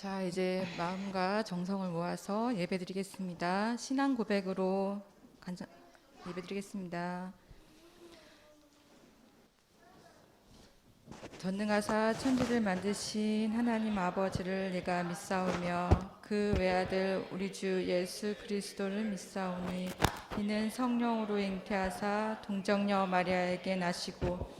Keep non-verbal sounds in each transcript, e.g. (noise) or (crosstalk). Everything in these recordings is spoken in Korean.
자, 이제 마음과 정성을 모아서 예배드리겠습니다. 신앙 고백으로 간절 예배드리겠습니다. 전능하사 천지를 만드신 하나님 아버지를 내가 믿사오며 그 외아들 우리 주 예수 그리스도를 믿사오니 이는 성령으로 잉태하사 동정녀 마리아에게 나시고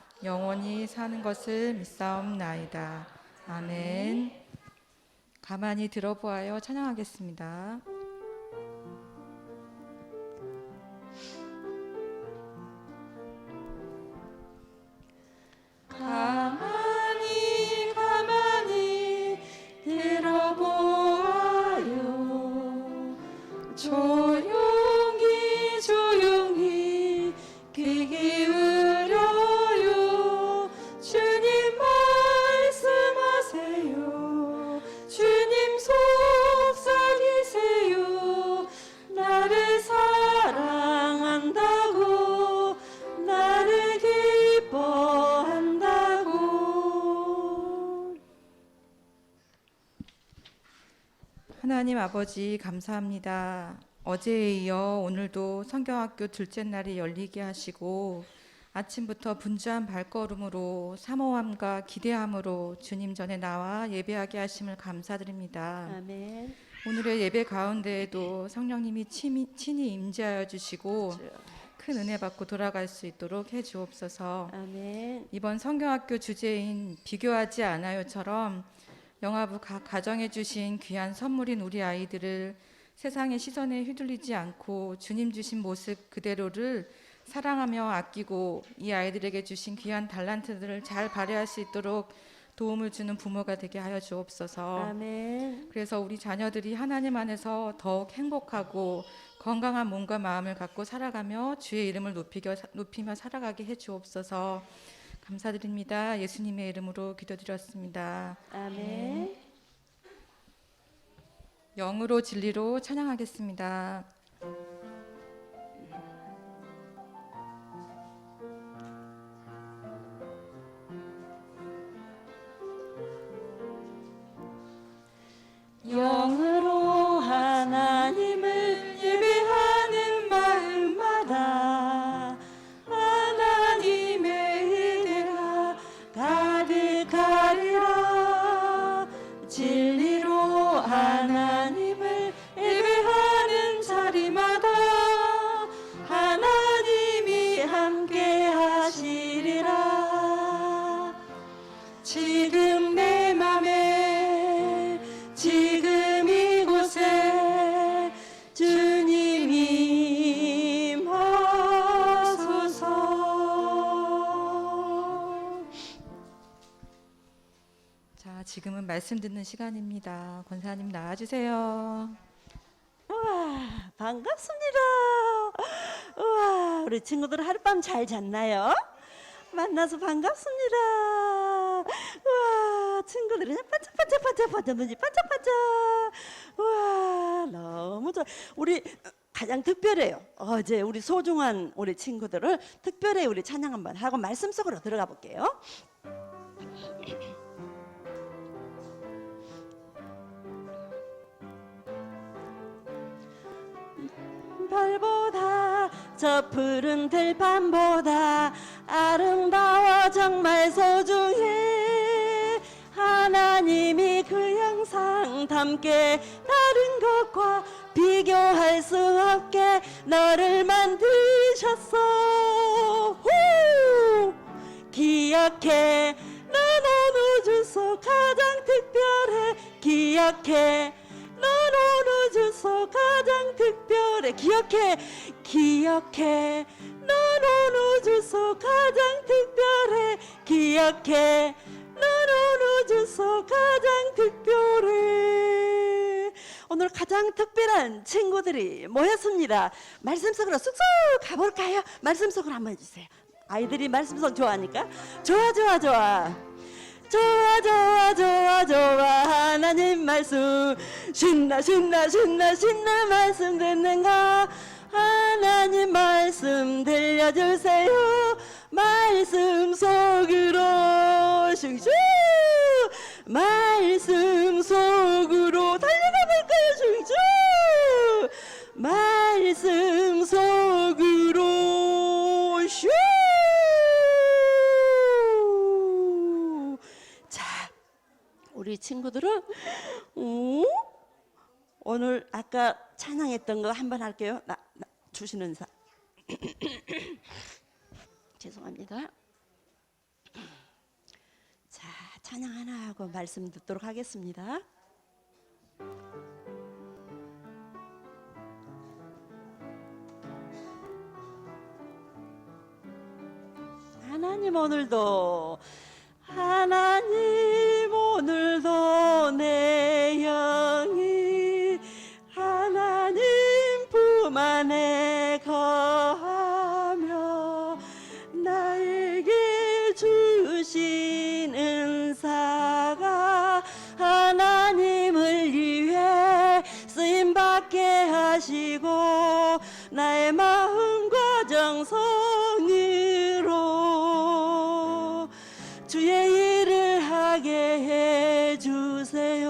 영원히 사는 것을 믿사옵나이다. 아멘. 가만히 들어보아요. 찬양하겠습니다. 가만히 가만히 들어보아요. 조 아버지 감사합니다. 어제에 이어 오늘도 성경학교 둘째 날이 열리게 하시고 아침부터 분주한 발걸음으로 사모함과 기대함으로 주님 전에 나와 예배하게 하심을 감사드립니다. 아멘. 오늘의 예배 가운데에도 성령님이 친히, 친히 임재하여 주시고 큰 은혜 받고 돌아갈 수 있도록 해 주옵소서. 아멘. 이번 성경학교 주제인 비교하지 않아요처럼 영화부 각 가정에 주신 귀한 선물인 우리 아이들을 세상의 시선에 휘둘리지 않고 주님 주신 모습 그대로를 사랑하며 아끼고 이 아이들에게 주신 귀한 달란트들을 잘 발휘할 수 있도록 도움을 주는 부모가 되게 하여 주옵소서. 아멘. 그래서 우리 자녀들이 하나님 안에서 더욱 행복하고 건강한 몸과 마음을 갖고 살아가며 주의 이름을 높이며 살아가게 해 주옵소서. 감사드립니다. 예수님의 이름으로 기도드렸습니다. 아멘. 영으로 진리로 찬양하겠습니다. 말씀 듣는 시간입니다. 권사님 나와주세요. 우와 반갑습니다 우와 우리 친구들 하룻밤 잘 잤나요? 만나서 반갑습니다 우와 친구들이 반짝반짝 반짝반짝 눈이 반짝반짝 우와 너무 좋아 우리 가장 특별해요 어제 우리 소중한 우리 친구들을 특별히 우리 찬양 한번 하고 말씀 속으로 들어가 볼게요 별보다 저 푸른 들판보다 아름다워 정말 소중해. 하나님이 그 영상 담게 다른 것과 비교할 수 없게 너를 만드셨어 후! 기억해 넌 어느 주소 가장 특별해? 기억해 가장 특별해 기억해 기억해 넌 어느 주소 가장 특별해 기억해 넌 어느 주소 가장 특별해 오늘 가장 특별한 친구들이 모였습니다. 말씀 속으로 쑥쑥 가볼까요? 말씀 속으로 한번 해주세요. 아이들이 말씀 속 좋아하니까 좋아 좋아 좋아. 좋아 좋아 좋아 좋아. 하나님 말씀. 신나 신나 신나 신나 말씀 듣는가 하나님 말씀 들려주세요. 말씀 속으로. 슝슝 말씀 속 친구들은 어? 오늘 아까 찬양했던 거 한번 할게요. 나, 나 주시는 사. (coughs) 죄송합니다. 자, 찬양 하나 하고 말씀 듣도록 하겠습니다. 하나님 오늘도 하나님 정성으로 주의 일을 하게 해주세요.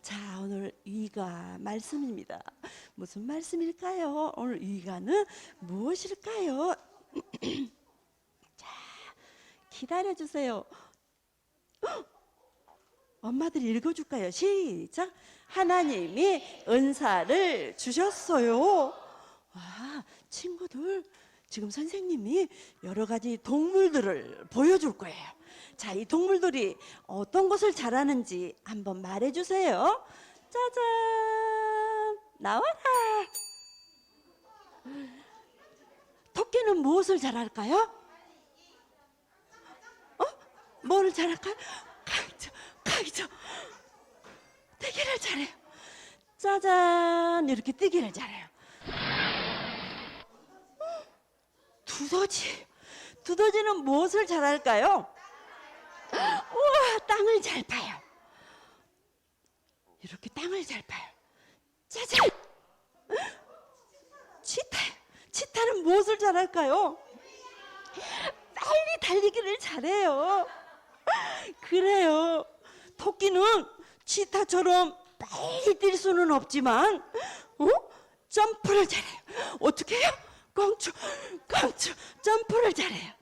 자, 오늘 위가 말씀입니다. 무슨 말씀일까요? 오늘 위가는 무엇일까요? (clears throat) 자, 기다려 주세요. (gasps) 엄마들이 읽어줄까요? 시작. 하나님이 은사를 주셨어요. 와, 친구들, 지금 선생님이 여러 가지 동물들을 보여줄 거예요. 자, 이 동물들이 어떤 것을 잘하는지 한번 말해주세요. 짜잔! 나와라! 토끼는 무엇을 잘할까요? 어? 뭐를 잘할까요? 가이죠, 가이죠. 뛰기를 잘해요. 짜잔 이렇게 뛰기를 잘해요. 두더지, 두더지는 무엇을 잘할까요? 우와, 땅을 잘 파요. 이렇게 땅을 잘 파요. 짜잔, 치타, 치타는 무엇을 잘할까요? 빨리 달리기를 잘해요. 그래요. 토끼는 치타처럼 빨리 뛸 수는 없지만, 어? 점프를 잘해요. 어떻게 해요? 깡충, 깡충, 점프를 잘해요.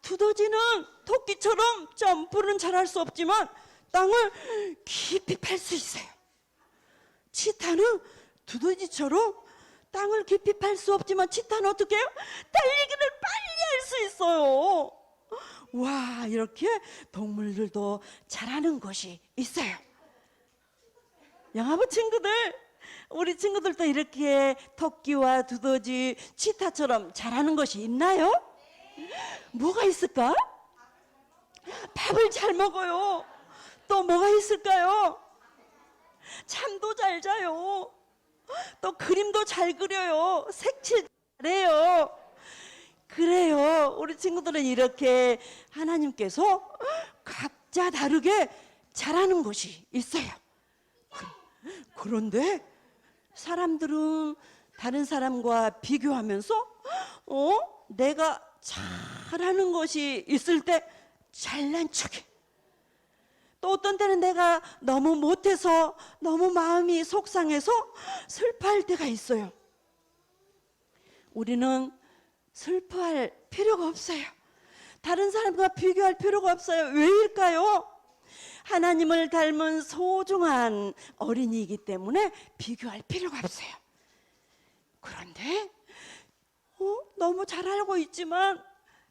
두더지는 토끼처럼 점프는 잘할 수 없지만, 땅을 깊이 팔 수 있어요. 치타는 두더지처럼 땅을 깊이 팔 수 없지만, 치타는 어떻게 해요? 달리기를 빨리 할 수 있어요. 와, 이렇게 동물들도 잘하는 곳이 있어요. 영화부 친구들, 우리 친구들도 이렇게 토끼와 두더지, 치타처럼 잘하는 것이 있나요? 뭐가 있을까? 밥을 잘 먹어요. 또 뭐가 있을까요? 잠도 잘 자요. 또 그림도 잘 그려요. 색칠 잘해요. 그래요. 우리 친구들은 이렇게 하나님께서 각자 다르게 잘하는 것이 있어요. 그- 그런데 사람들은 다른 사람과 비교하면서 어? 내가 잘하는 것이 있을 때 잘난 척해. 또 어떤 때는 내가 너무 못해서 너무 마음이 속상해서 슬퍼할 때가 있어요. 우리는 슬퍼할 필요가 없어요. 다른 사람과 비교할 필요가 없어요. 왜일까요? 하나님을 닮은 소중한 어린이이기 때문에 비교할 필요가 없어요. 그런데 어? 너무 잘 알고 있지만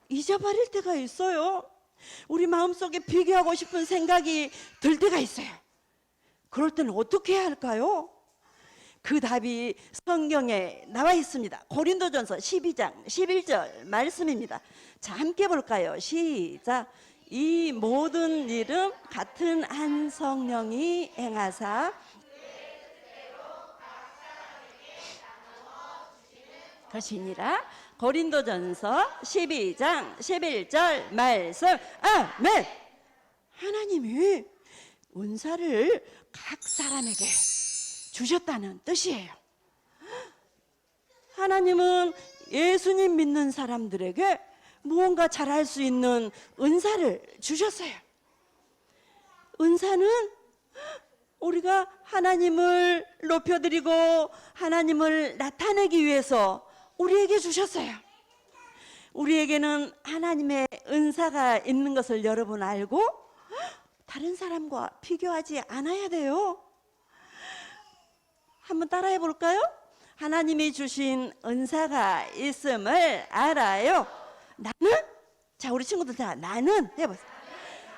잊어버릴 때가 있어요. 우리 마음속에 비교하고 싶은 생각이 들 때가 있어요. 그럴 때는 어떻게 해야 할까요? 그 답이 성경에 나와 있습니다. 고린도전서 12장 11절 말씀입니다. 자, 함께 볼까요? 시작. 이 모든 일은 같은 한 성령이 행하사 것이니라. 고린도전서 12장 11절 말씀. 아멘. 하나님이 은사를 각 사람에게 주셨다는 뜻이에요. 하나님은 예수님 믿는 사람들에게 무언가 잘할 수 있는 은사를 주셨어요. 은사는 우리가 하나님을 높여드리고 하나님을 나타내기 위해서 우리에게 주셨어요. 우리에게는 하나님의 은사가 있는 것을 여러분 알고 다른 사람과 비교하지 않아야 돼요. 한번 따라해 볼까요? 하나님이 주신 은사가 있음을 알아요. 나는 자 우리 친구들 다 나는 해보세요.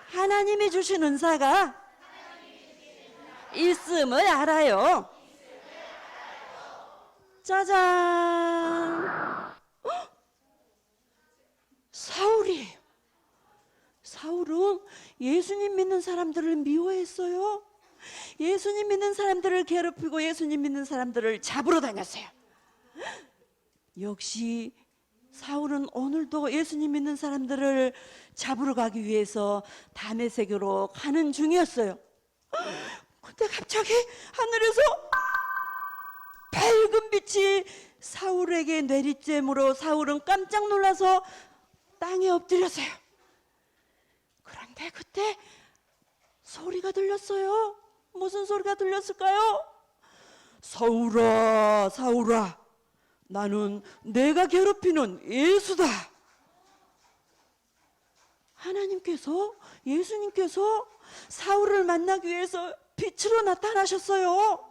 하나님이 주신 은사가 있음을 알아요. 짜잔. 헉! 사울이에요. 사울은 예수님 믿는 사람들을 미워했어요. 예수님 믿는 사람들을 괴롭히고 예수님 믿는 사람들을 잡으러 다녔어요. 역시 사울은 오늘도 예수님 믿는 사람들을 잡으러 가기 위해서 다메섹으로 가는 중이었어요. 근데 갑자기 하늘에서 밝은 빛이 사울에게 내리쬐므로 사울은 깜짝 놀라서 땅에 엎드렸어요. 그런데 그때 소리가 들렸어요. 무슨 소리가 들렸을까요? 사울아, 사울아, 나는 내가 괴롭히는 예수다. 하나님께서, 예수님께서 사울을 만나기 위해서 빛으로 나타나셨어요.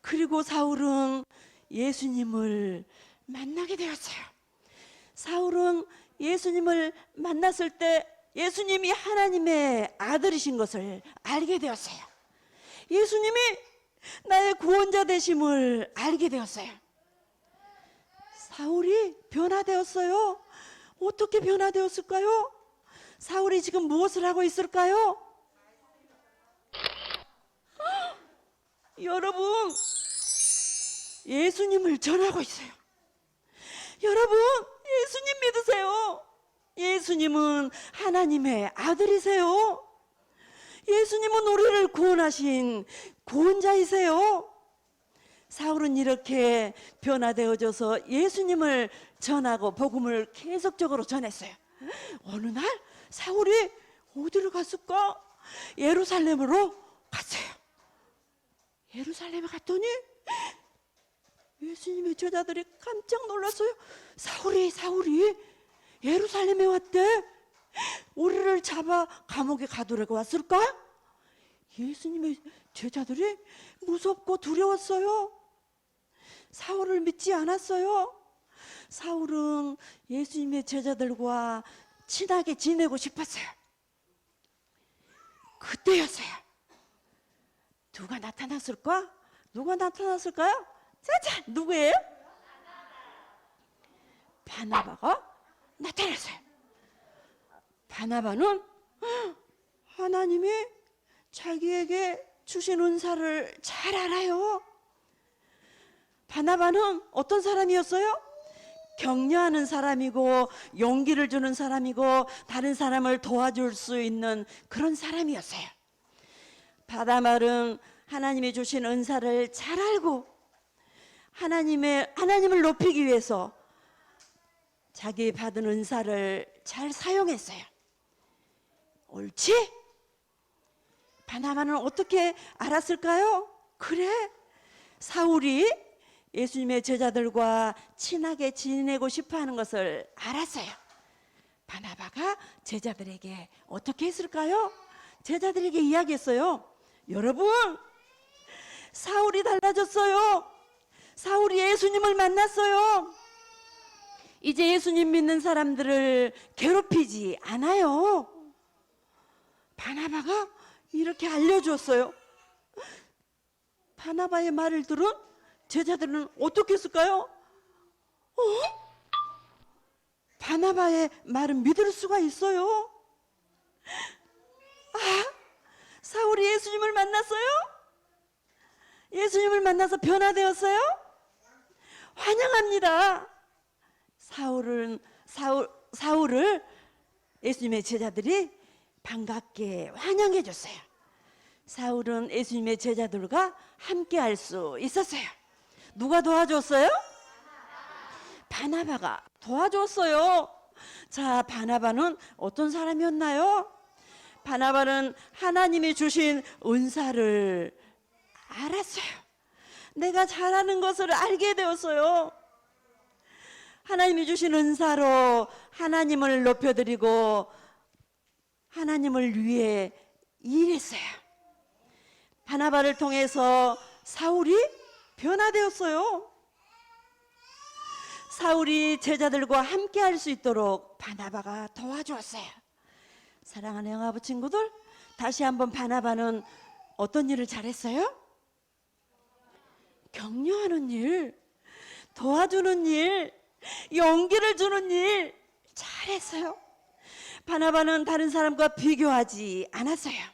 그리고 사울은 예수님을 만나게 되었어요. 사울은 예수님을 만났을 때 예수님이 하나님의 아들이신 것을 알게 되었어요. 예수님이 나의 구원자 되심을 알게 되었어요. 사울이 변화되었어요. 어떻게 변화되었을까요? 사울이 지금 무엇을 하고 있을까요? 헉! (gasps) 여러분, 예수님을 전하고 있어요. 여러분, 예수님 믿으세요. 예수님은 하나님의 아들이세요. 예수님은 우리를 구원하신 구원자이세요. 사울은 이렇게 변화되어져서 예수님을 전하고 복음을 계속적으로 전했어요. 어느 날 사울이 어디로 갔을까? 예루살렘으로 갔어요. 예루살렘에 갔더니 예수님의 제자들이 깜짝 놀랐어요. 사울이 사울이 예루살렘에 왔대. 우리를 잡아 감옥에 가두려고 왔을까? 예수님의 제자들이 무섭고 두려웠어요. 사울을 믿지 않았어요. 사울은 예수님의 제자들과 친하게 지내고 싶었어요. 그때였어요. 누가 나타났을까? 누가 나타났을까요? 짜잔! 누구예요? 바나바가 나타났어요. 바나바는 하나님이 자기에게 주신 은사를 잘 알아요. 바나바는 어떤 사람이었어요? 격려하는 사람이고 용기를 주는 사람이고 다른 사람을 도와줄 수 있는 그런 사람이었어요. 바나바는 하나님이 주신 은사를 잘 알고 하나님의 하나님을 높이기 위해서 자기 받은 은사를 잘 사용했어요. 옳지? 바나바는 어떻게 알았을까요? 그래, 사울이 예수님의 제자들과 친하게 지내고 싶어 하는 것을 알았어요. 바나바가 제자들에게 어떻게 했을까요? 제자들에게 이야기했어요. 여러분, 사울이 달라졌어요. 사울이 예수님을 만났어요. 이제 예수님 믿는 사람들을 괴롭히지 않아요. 바나바가 이렇게 알려줬어요. 바나바의 말을 들은 제자들은 어떻게 했을까요? 어? 바나바의 말은 믿을 수가 있어요. 사울이 예수님을 만났어요? 예수님을 만나서 변화되었어요? 환영합니다. 사울은 사울 사울을 예수님의 제자들이 반갑게 환영해 줬어요. 사울은 예수님의 제자들과 함께 할 수 있었어요. 누가 도와줬어요? 바나바가 도와줬어요. 자, 바나바는 어떤 사람이었나요? 바나바는 하나님이 주신 은사를 알았어요. 내가 잘하는 것을 알게 되었어요. 하나님이 주신 은사로 하나님을 높여드리고 하나님을 위해 일했어요. 바나바를 통해서 사울이 변화되었어요. 사울이 제자들과 함께 할 수 있도록 바나바가 도와주었어요. 사랑하는 영아부 친구들, 다시 한번 바나바는 어떤 일을 잘했어요? 격려하는 일, 도와주는 일, 용기를 주는 일 잘했어요. 바나바는 다른 사람과 비교하지 않았어요.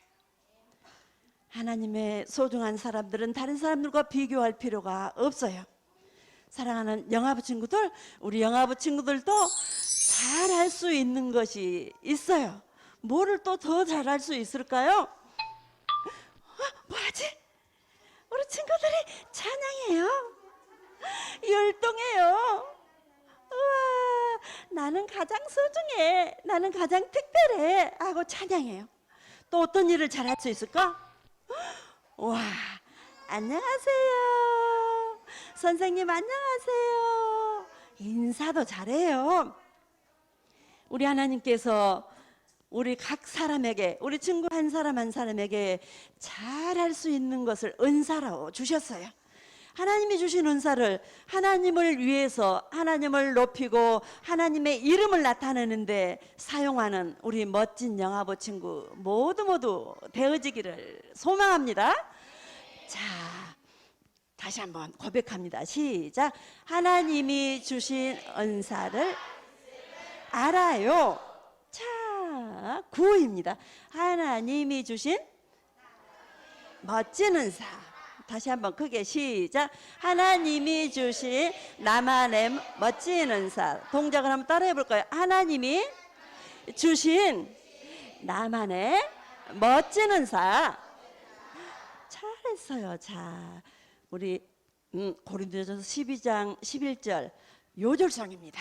하나님의 소중한 사람들은 다른 사람들과 비교할 필요가 없어요. 사랑하는 영아부 친구들, 우리 영아부 친구들도 잘할 수 있는 것이 있어요. 뭐를 또 더 잘할 수 있을까요? 어, 뭐하지? 우리 친구들이 찬양해요. 열동해요. 우와, 나는 가장 소중해. 나는 가장 특별해. 하고 찬양해요. 또 어떤 일을 잘할 수 있을까? 와, 안녕하세요. 선생님, 안녕하세요. 인사도 잘해요. 우리 하나님께서 우리 각 사람에게, 우리 친구 한 사람 한 사람에게 잘할 수 있는 것을 은사로 주셨어요. 하나님이 주신 은사를 하나님을 위해서 하나님을 높이고 하나님의 이름을 나타내는데 사용하는 우리 멋진 영화보 친구 모두 모두 되어지기를 소망합니다. 자, 다시 한번 고백합니다. 시작. 하나님이 주신 은사를 알아요. 자, 구호입니다. 하나님이 주신 멋진 은사. 다시 한번 크게 시작. 하나님이 주신 나만의 멋진 은사. 동작을 한번 따라해 볼까요? 하나님이 주신 나만의 멋진 은사. 잘했어요. 자, 우리 음, 고린도전서 12장 11절 요절성입니다.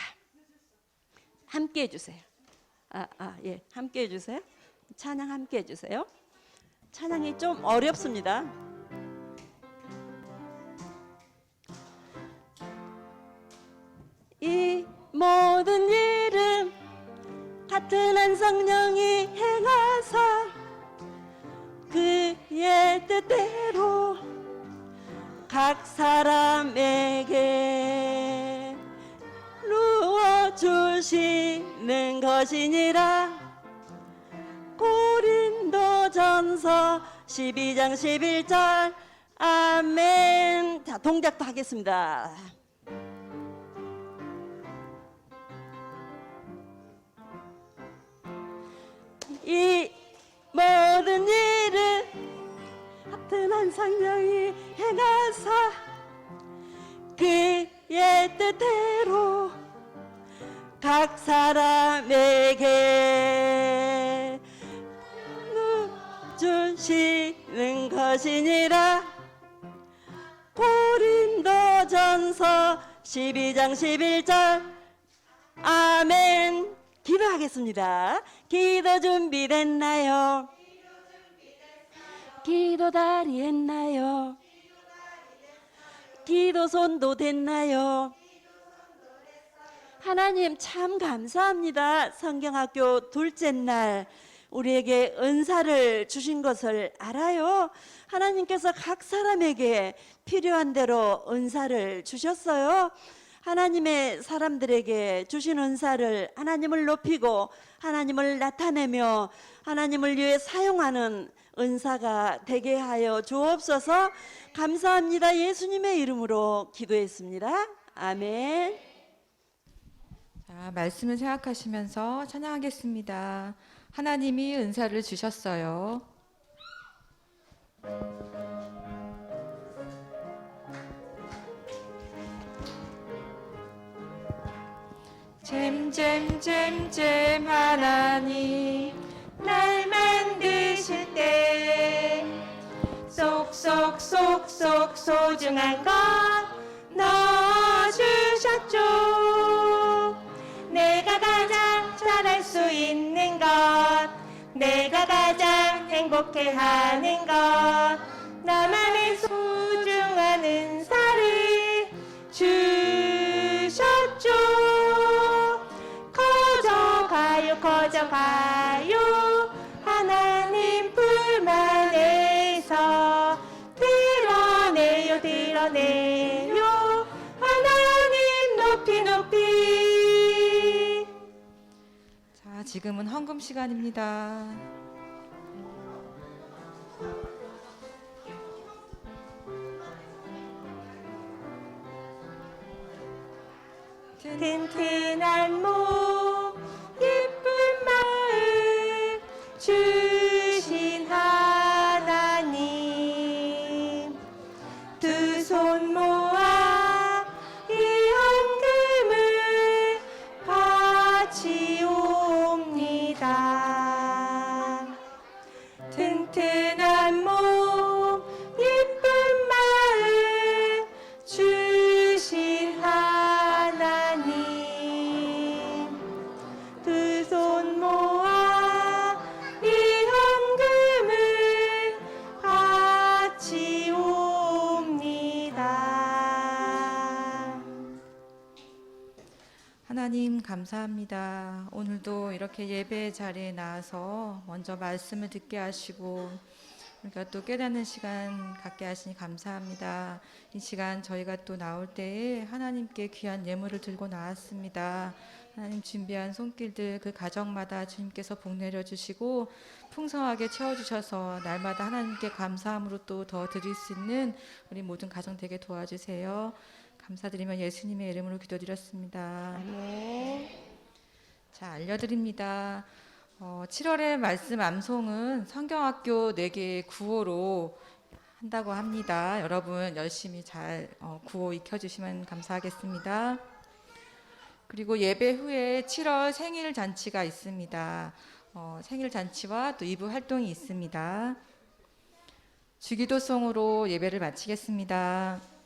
함께 해주세요. 아, 아, 예, 함께 해주세요. 찬양 함께 해주세요. 찬양이 좀 어렵습니다. 모든 일은 같은 한 성령이 행하사 그의 뜻대로 각 사람에게 누워 주시는 것이니라. 고린도전서 12장 11절. 아멘. 자 동작도 하겠습니다 성령이 행하사 그의 뜻대로 각 사람에게 주시는 것이니라. 고린도전서 12장 11절. 아멘. 기도하겠습니다. 기도 준비됐나요? 기도 다리 했나요? 기도 손도 됐나요? 하나님 참 감사합니다. 성경학교 둘째 날 우리에게 은사를 주신 것을 알아요. 하나님께서 각 사람에게 필요한 대로 은사를 주셨어요. 하나님의 사람들에게 주신 은사를 하나님을 높이고 하나님을 나타내며 하나님을 위해 사용하는 은사가 되게 하여 주옵소서. 감사합니다. 예수님의 이름으로 기도했습니다. 아멘. 자, 말씀을 생각하시면서 찬양하겠습니다. 하나님이 은사를 주셨어요. 잼잼잼잼 하나님 소중한 것 넣어주셨죠. 내가 가장 잘할 수 있는 것 내가 가장 행복해 하는 것 지금은 헌금 시간입니다. 튼튼한 몸 감사합니다. 오늘도 이렇게 예배 자리에 나와서 먼저 말씀을 듣게 하시고 우리가 또 깨닫는 시간 갖게 하시니 감사합니다. 이 시간 저희가 또 나올 때에 하나님께 귀한 예물을 들고 나왔습니다. 하나님 준비한 손길들 그 가정마다 주님께서 복 내려 주시고 풍성하게 채워 주셔서 날마다 하나님께 감사함으로 또 더 드릴 수 있는 우리 모든 가정 되게 도와주세요. 감사드리며 예수님의 이름으로 기도드렸습니다. 자, 알려드립니다. 어, 7월의 말씀 암송은 성경학교 4개 구호로 한다고 합니다. 여러분 열심히 잘 어, 구호 익혀주시면 감사하겠습니다. 그리고 예배 후에 7월 생일 잔치가 있습니다. 어, 생일 잔치와 또 2부 활동이 있습니다. 주기도송으로 예배를 마치겠습니다.